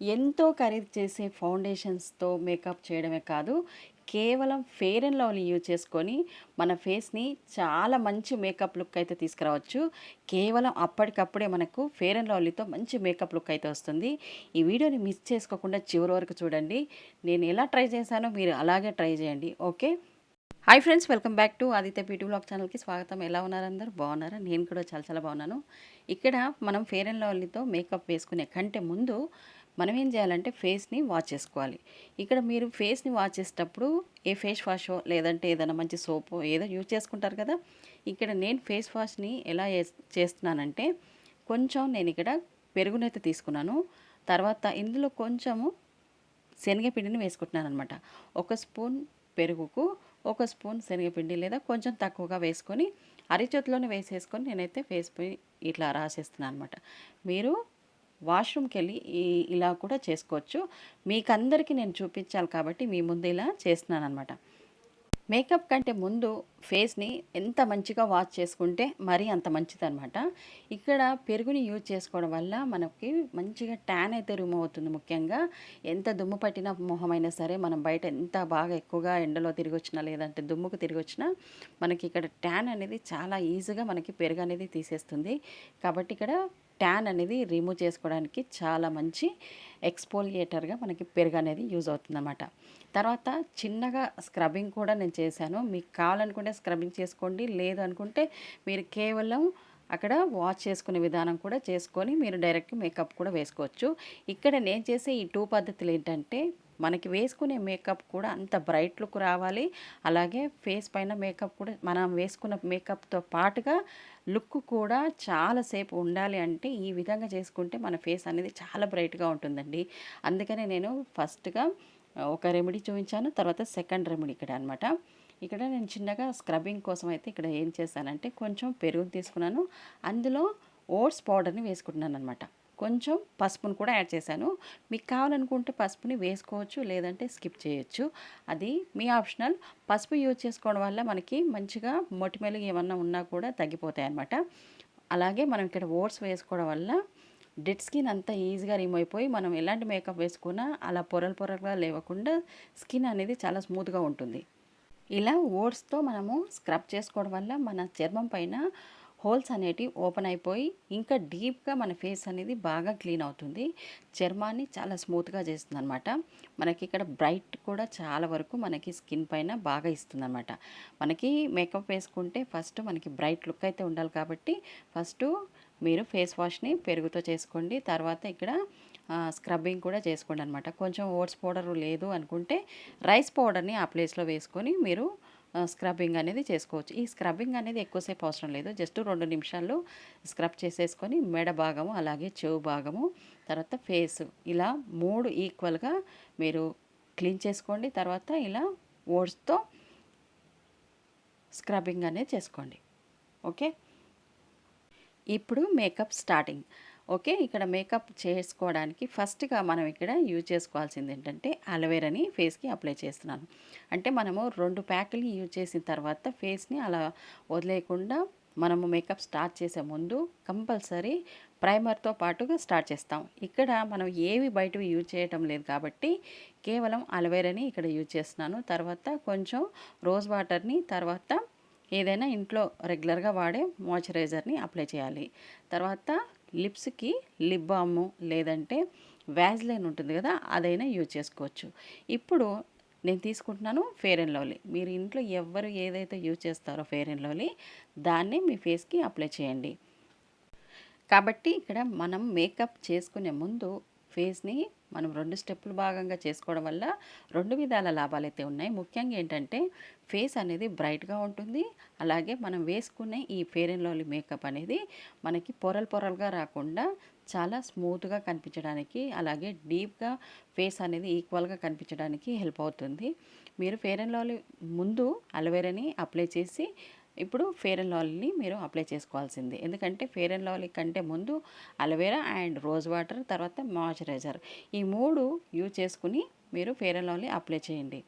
ఎంతో ఖరీదు చేసే ఫౌండేషన్స్తో మేకప్ చేయడమే కాదు కేవలం ఫెయిర్ అండ్ లవ్లీ యూజ్ చేసుకొని మన ఫేస్ని చాలా మంచి మేకప్ లుక్ అయితే తీసుకురావచ్చు. కేవలం అప్పటికప్పుడే మనకు ఫేర్ అండ్ లవ్లీతో మంచి మేకప్ లుక్ అయితే వస్తుంది. ఈ వీడియోని మిస్ చేసుకోకుండా చివరి వరకు చూడండి. నేను ఎలా ట్రై చేశానో మీరు అలాగే ట్రై చేయండి. Okay? Hi friends welcome back to Aditya beauty blog ఛానల్కి స్వాగతం. ఎలా ఉన్నారు అందరు? బాగున్నారా? నేను కూడా చాలా చాలా బాగున్నాను. ఇక్కడ మనం ఫేర్ అండ్ లవ్లీతో మేకప్ వేసుకునే కంటే ముందు మనం ఏం చేయాలంటే ఫేస్ని వాష్ చేసుకోవాలి. ఇక్కడ మీరు ఫేస్ని వాష్ చేసేటప్పుడు ఏ ఫేస్ వాషో లేదంటే ఏదైనా మంచి సోపో ఏదో యూజ్ చేసుకుంటారు కదా! ఇక్కడ నేను ఫేస్ వాష్ని ఎలా చేస్తున్నానంటే కొంచెం నేను ఇక్కడ పెరుగునైతే తీసుకున్నాను. తర్వాత ఇందులో కొంచెము శనగపిండిని వేసుకుంటున్నాను అనమాట ఒక స్పూన్ పెరుగుకు ఒక స్పూన్ శనగపిండి లేదా కొంచెం తక్కువగా వేసుకొని అరిచేతిలోనే వేసేసుకొని నేనైతే ఫేస్ ఇట్లా రాసేస్తున్నాను అనమాట మీరు వాష్రూమ్కి వెళ్ళి ఇలా కూడా చేసుకోవచ్చు. మీకు అందరికీ నేను చూపించాలి కాబట్టి మీ ముందు ఇలా చేస్తున్నాను అనమాట మేకప్ కంటే ముందు ఫేస్ని ఎంత మంచిగా వాష్ చేసుకుంటే మరీ అంత మంచిదనమాట ఇక్కడ పెరుగుని యూజ్ చేసుకోవడం వల్ల మనకి మంచిగా ట్యాన్ అయితే రిమూవ్ అవుతుంది ముఖ్యంగా. ఎంత దుమ్ము పట్టిన మొహమైనా సరే మనం బయట ఎంత బాగా ఎక్కువగా ఎండలో తిరిగి వచ్చినా లేదంటే దుమ్ముకు తిరిగి వచ్చినా మనకి ఇక్కడ ట్యాన్ అనేది చాలా ఈజీగా మనకి పెరుగు అనేది తీసేస్తుంది. కాబట్టి ఇక్కడ ట్యాన్ అనేది రిమూవ్ చేసుకోవడానికి చాలా మంచి ఎక్స్పోలియేటర్గా మనకి పెరుగు అనేది యూజ్ అవుతుందన్నమాట. తర్వాత చిన్నగా స్క్రబ్బింగ్ కూడా నేను చేశాను. మీకు కావాలనుకుంటే స్క్రబ్బింగ్ చేసుకోండి లేదు అనుకుంటే మీరు కేవలం అక్కడ వాష్ చేసుకునే విధానం కూడా చేసుకొని మీరు డైరెక్ట్ మేకప్ కూడా వేసుకోవచ్చు. ఇక్కడ నేను చేసే ఈ టూ పద్ధతులు ఏంటంటే మనకి వేసుకునే మేకప్ కూడా అంత బ్రైట్ లుక్ రావాలి. అలాగే ఫేస్ పైన మేకప్ కూడా మనం వేసుకున్న మేకప్తో పాటుగా లుక్ కూడా చాలాసేపు ఉండాలి అంటే ఈ విధంగా చేసుకుంటే మన ఫేస్ అనేది చాలా బ్రైట్గా ఉంటుందండి. అందుకనే నేను ఫస్ట్గా ఒక రెమెడీ చూపించాను తర్వాత సెకండ్ రెమెడీ ఇక్కడ అనమాట ఇక్కడ నేను చిన్నగా స్క్రబ్బింగ్ కోసం అయితే ఇక్కడ ఏం చేశానంటే కొంచెం పెరుగు తీసుకున్నాను. అందులో ఓట్స్ పౌడర్ని వేసుకుంటున్నాను అనమాట కొంచెం పసుపును కూడా యాడ్ చేశాను. మీకు కావాలనుకుంటే పసుపుని వేసుకోవచ్చు లేదంటే స్కిప్ చేయొచ్చు. అది మీ ఆప్షనల్. పసుపు యూజ్ చేసుకోవడం వల్ల మనకి మంచిగా మొటిమెలుగు ఏమన్నా ఉన్నా కూడా తగ్గిపోతాయి అన్నమాట అలాగే మనం ఇక్కడ ఓట్స్ వేసుకోవడం వల్ల డెడ్ స్కిన్ అంతా ఈజీగా రిమూవ్ అయిపోయి మనం ఎలాంటి మేకప్ వేసుకున్నా అలా పొరలు పొరలుగా లేవకుండా స్కిన్ అనేది చాలా స్మూత్గా ఉంటుంది. ఇలా ఓట్స్తో మనము స్క్రబ్ చేసుకోవడం వల్ల మన చర్మం పైన హోల్స్ అనేటివి ఓపెన్ అయిపోయి ఇంకా డీప్గా మన ఫేస్ అనేది బాగా క్లీన్ అవుతుంది. చర్మాన్ని చాలా స్మూత్గా చేస్తుంది అనమాట మనకి ఇక్కడ బ్రైట్ కూడా చాలా వరకు మనకి స్కిన్ పైన బాగా ఇస్తుంది అనమాట మనకి మేకప్ వేసుకుంటే ఫస్ట్ మనకి బ్రైట్ లుక్ అయితే ఉండాలి కాబట్టి ఫస్ట్ మీరు ఫేస్ వాష్ని పెరుగుతో చేసుకోండి. తర్వాత ఇక్కడ స్క్రబ్బింగ్ కూడా చేసుకోండి అనమాట కొంచెం ఓట్స్ పౌడర్ లేదు అనుకుంటే రైస్ పౌడర్ని ఆ ప్లేస్లో వేసుకొని మీరు స్క్రబ్బింగ్ అనేది చేసుకోవచ్చు. ఈ స్క్రబ్బింగ్ అనేది ఎక్కువసేపు అవసరం లేదు. జస్ట్ రెండు నిమిషాల్లో స్క్రబ్ చేసేసుకొని మెడ భాగము అలాగే చెవు భాగము తర్వాత ఫేస్ ఇలా మూడు ఈక్వల్గా మీరు క్లీన్ చేసుకోండి. తర్వాత ఇలా ఓట్స్తో స్క్రబ్బింగ్ అనేది చేసుకోండి. ఓకే ఇప్పుడు మేకప్ స్టార్టింగ్ ఓకే ఇక్కడ మేకప్ చేసుకోవడానికి ఫస్ట్గా మనం ఇక్కడ యూజ్ చేసుకోవాల్సింది ఏంటంటే అలవేరాని ఫేస్కి అప్లై చేస్తున్నాను. అంటే మనము రెండు ప్యాకులు యూజ్ చేసిన తర్వాత ఫేస్ని అలా వదిలేయకుండా మనము మేకప్ స్టార్ట్ చేసే ముందు కంపల్సరీ ప్రైమర్తో పాటుగా స్టార్ట్ చేస్తాం. ఇక్కడ మనం ఏవి బయటవి యూజ్ చేయటం లేదు కాబట్టి కేవలం అలవేరాని ఇక్కడ యూజ్ చేస్తున్నాను. తర్వాత కొంచెం రోజ్ వాటర్ని తర్వాత ఏదైనా ఇంట్లో రెగ్యులర్గా వాడే మాయిశ్చరైజర్ని అప్లై చేయాలి. తర్వాత లిప్స్కి లిప్ బాము లేదంటే వ్యాజ్లైన్ ఉంటుంది కదా అదైనా యూజ్ చేసుకోవచ్చు. ఇప్పుడు నేను తీసుకుంటున్నాను ఫేర్ అండ్ లవ్లీ. మీరు ఇంట్లో ఎవరు ఏదైతే యూజ్ చేస్తారో ఫేర్ అండ్ లవ్లీ దాన్ని మీ ఫేస్కి అప్లై చేయండి. కాబట్టి ఇక్కడ మనం మేకప్ చేసుకునే ముందు ఫేస్ని మనం రెండు స్టెప్పులు భాగంగా చేసుకోవడం వల్ల రెండు విధాల లాభాలు అయితే ఉన్నాయి. ముఖ్యంగా ఏంటంటే ఫేస్ అనేది బ్రైట్గా ఉంటుంది. అలాగే మనం వేసుకునే ఈ ఫేర్ అండ్ లవ్లీ మేకప్ అనేది మనకి పొరలు పొరలుగా రాకుండా చాలా స్మూత్గా కనిపించడానికి అలాగే డీప్గా ఫేస్ అనేది ఈక్వల్గా కనిపించడానికి హెల్ప్ అవుతుంది. మీరు ఫేర్ అండ్ లవ్లీ ముందు అలవేరాని అప్లై చేసి ఇప్పుడు ఫేర్ అండ్ లాలీని మీరు అప్లై చేసుకోవాల్సింది. ఎందుకంటే ఫేర్ అండ్ లాలీ కంటే ముందు aloe vera and rose water తర్వాత మాయిశ్చరైజర్ ఈ మూడు యూజ్ చేసుకుని మీరు ఫేర్ అండ్ లాలీ అప్లై చేయండి.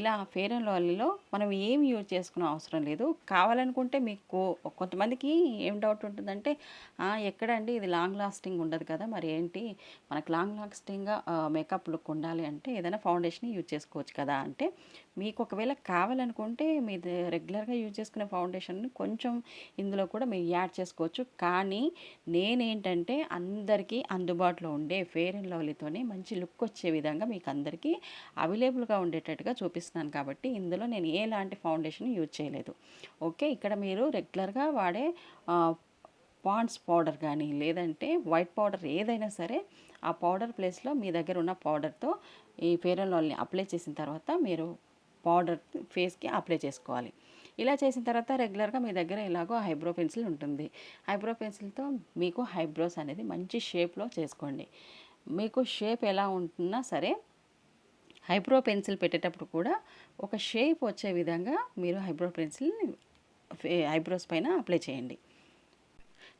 ఇలా ఫేర్ అండ్ లవ్లీలో మనం ఏం యూజ్ చేసుకునే అవసరం లేదు. కావాలనుకుంటే మీకు కొంతమందికి ఏం డౌట్ ఉంటుందంటే ఎక్కడండి? ఇది లాంగ్ లాస్టింగ్ ఉండదు కదా మరి ఏంటి? మనకు లాంగ్ లాస్టింగ్గా మేకప్ లుక్ ఉండాలి అంటే ఏదైనా ఫౌండేషన్ యూజ్ చేసుకోవచ్చు కదా. అంటే మీకు ఒకవేళ కావాలనుకుంటే మీది రెగ్యులర్గా యూజ్ చేసుకునే ఫౌండేషన్ని కొంచెం ఇందులో కూడా మీరు యాడ్ చేసుకోవచ్చు. కానీ నేనేంటంటే అందరికీ అందుబాటులో ఉండే ఫేర్ అండ్ లవ్లీతోనే మంచి లుక్ వచ్చే విధంగా మీకు అందరికీ అవైలబుల్గా ఉండేటట్టుగా చూపిస్తున్నాను కాబట్టి ఇందులో నేను ఎలాంటి ఫౌండేషన్ యూజ్ చేయలేదు. ఓకే ఇక్కడ మీరు రెగ్యులర్గా వాడే పాండ్స్ పౌడర్ కానీ లేదంటే వైట్ పౌడర్ ఏదైనా సరే ఆ పౌడర్ ప్లేస్లో మీ దగ్గర ఉన్న పౌడర్తో ఈ ఫేర్ అండ్ అప్లై చేసిన తర్వాత మీరు పౌడర్ ఫేస్కి అప్లై చేసుకోవాలి. ఇలా చేసిన తర్వాత రెగ్యులర్గా మీ దగ్గర ఇలాగో హైబ్రో పెన్సిల్ ఉంటుంది. హైబ్రో పెన్సిల్తో మీకు హైబ్రోస్ అనేది మంచి షేప్లో చేసుకోండి. మీకు షేప్ ఎలా ఉంటున్నా సరే హైబ్రో పెన్సిల్ పెట్టేటప్పుడు కూడా ఒక షేప్ వచ్చే విధంగా మీరు హైబ్రో పెన్సిల్ని ఐబ్రోస్ పైన అప్లై చేయండి.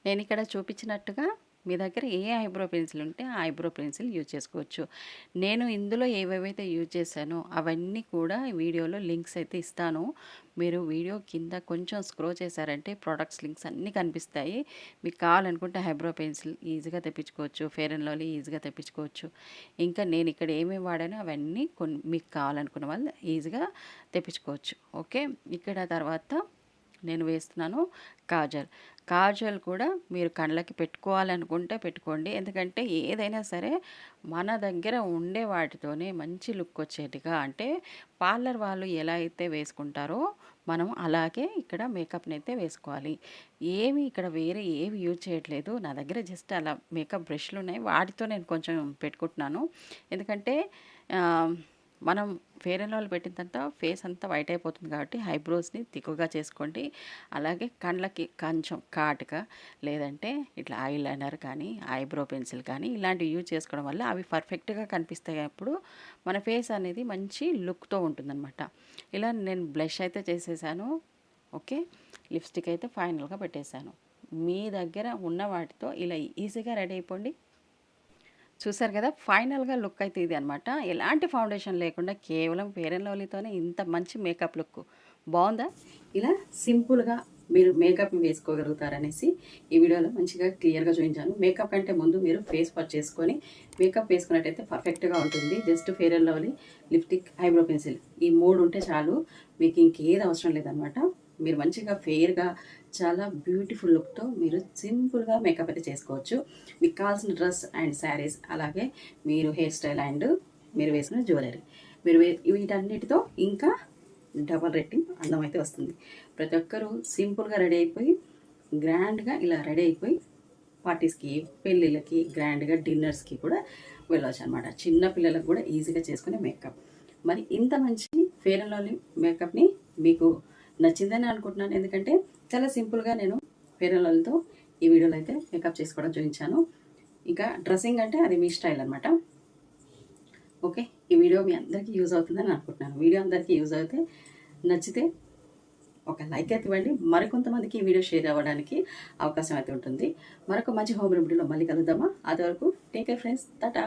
నేను ఇక్కడ చూపించినట్టుగా మీ దగ్గర ఏ ఐబ్రో పెన్సిల్ ఉంటే ఆ ఐబ్రో పెన్సిల్ యూజ్ చేసుకోవచ్చు. నేను ఇందులో ఏవేవైతే యూజ్ చేశానో అవన్నీ కూడా వీడియోలో లింక్స్ అయితే ఇస్తాను. మీరు వీడియో కింద కొంచెం స్క్రో చేశారంటే ప్రొడక్ట్స్ లింక్స్ అన్నీ కనిపిస్తాయి. మీకు కావాలనుకుంటే హైబ్రో పెన్సిల్ ఈజీగా తెప్పించుకోవచ్చు ఫేర్ అండ్ లవ్లీ ఈజీగా తెప్పించుకోవచ్చు. ఇంకా నేను ఇక్కడ ఏమేమి వాడానో అవన్నీ కొన్ని మీకు కావాలనుకున్న వాళ్ళు ఈజీగా తెప్పించుకోవచ్చు. ఓకే? ఇక్కడ తర్వాత నేను వేస్తున్నాను కాజల్ కాజల్ కూడా మీరు కళ్ళకి పెట్టుకోవాలనుకుంటే పెట్టుకోండి. ఎందుకంటే ఏదైనా సరే మన దగ్గర ఉండే వాటితోనే మంచి లుక్ వచ్చేట్టుగా అంటే పార్లర్ వాళ్ళు ఎలా అయితే వేసుకుంటారో మనం అలాగే ఇక్కడ మేకప్ని అయితే వేసుకోవాలి. ఏమి ఇక్కడ వేరే ఏమి యూజ్ చేయట్లేదు. నా దగ్గర జస్ట్ అలా మేకప్ బ్రష్లు ఉన్నాయి. వాటితో నేను కొంచెం పెట్టుకుంటున్నాను. ఎందుకంటే మనం ఫేర్ అండ్ లవ్లీ పెట్టిన తర్వాత ఫేస్ అంతా వైట్ అయిపోతుంది కాబట్టి ఐబ్రోస్ని తిక్కుగా చేసుకోండి. అలాగే కళ్ళకి కొంచెం కాటుగా లేదంటే ఇట్లా ఐ లైనర్ కానీ ఐబ్రో పెన్సిల్ కానీ ఇలాంటివి యూజ్ చేసుకోవడం వల్ల అవి పర్ఫెక్ట్గా కనిపిస్తాయి అప్పుడు మన ఫేస్ అనేది మంచి లుక్తో ఉంటుందన్నమాట. ఇలా నేను బ్లష్ అయితే చేసేసాను. ఓకే? లిప్స్టిక్ అయితే ఫైనల్గా పెట్టేశాను. మీ దగ్గర ఉన్న వాటితో ఇలా ఈజీగా రెడీ అయిపోండి. చూసారు కదా ఫైనల్గా లుక్ అయితే ఇది అనమాట ఎలాంటి ఫౌండేషన్ లేకుండా కేవలం ఫేర్ అండ్ లవ్లీతోనే ఇంత మంచి మేకప్ లుక్ బాగుందా? ఇలా సింపుల్గా మీరు మేకప్ వేసుకోగలుగుతారనేసి ఈ వీడియోలో మంచిగా క్లియర్గా చూపించాను. మేకప్ కంటే ముందు మీరు ఫేస్ వాష్ చేసుకొని మేకప్ వేసుకున్నట్టయితే పర్ఫెక్ట్గా ఉంటుంది. Just Fair and Lovely lipstick eyebrow pencil ఈ మూడు ఉంటే చాలు. మీకు ఇంకేది అవసరం లేదనమాట మీరు మంచిగా ఫెయిర్గా చాలా బ్యూటిఫుల్ లుక్తో మీరు సింపుల్గా మేకప్ అయితే చేసుకోవచ్చు. మీకు కావాల్సిన డ్రెస్ అండ్ శారీస్ అలాగే మీరు హెయిర్ స్టైల్ అండ్ మీరు వేసుకున్న జ్యువెలరీ మీరు వీటన్నిటితో ఇంకా డబల్ రేటింగ్ అందం అయితే వస్తుంది. ప్రతి ఒక్కరూ సింపుల్గా రెడీ అయిపోయి గ్రాండ్గా ఇలా రెడీ అయిపోయి పార్టీస్కి పెళ్ళిళ్ళకి గ్రాండ్గా డిన్నర్స్కి కూడా వెళ్ళవచ్చు అనమాట చిన్న పిల్లలకు కూడా ఈజీగా చేసుకునే మేకప్ మరి ఇంత మంచి ఫేర్ అండ్ లవ్లీ మేకప్ని మీకు నచ్చిందని అనుకుంటున్నాను. ఎందుకంటే చాలా సింపుల్గా నేను ఫేర్ ఈ వీడియోలో అయితే మేకప్ చేసుకోవడం చూపించాను. ఇంకా డ్రెస్సింగ్ అంటే అది మీ స్టైల్ అనమాట ఓకే ఈ వీడియో మీ అందరికీ యూజ్ అవుతుందని అనుకుంటున్నాను. వీడియో అందరికీ యూజ్ అయితే నచ్చితే ఒక లైక్ అయితే ఇవ్వండి. మరికొంతమందికి ఈ వీడియో షేర్ అవ్వడానికి అవకాశం అయితే ఉంటుంది. మరొక మంచి హోమ్ రెమెడీలో మళ్ళీ కలుద్దామా? అది వరకు టేక్ కేర్ ఫ్రెండ్స్ టాటా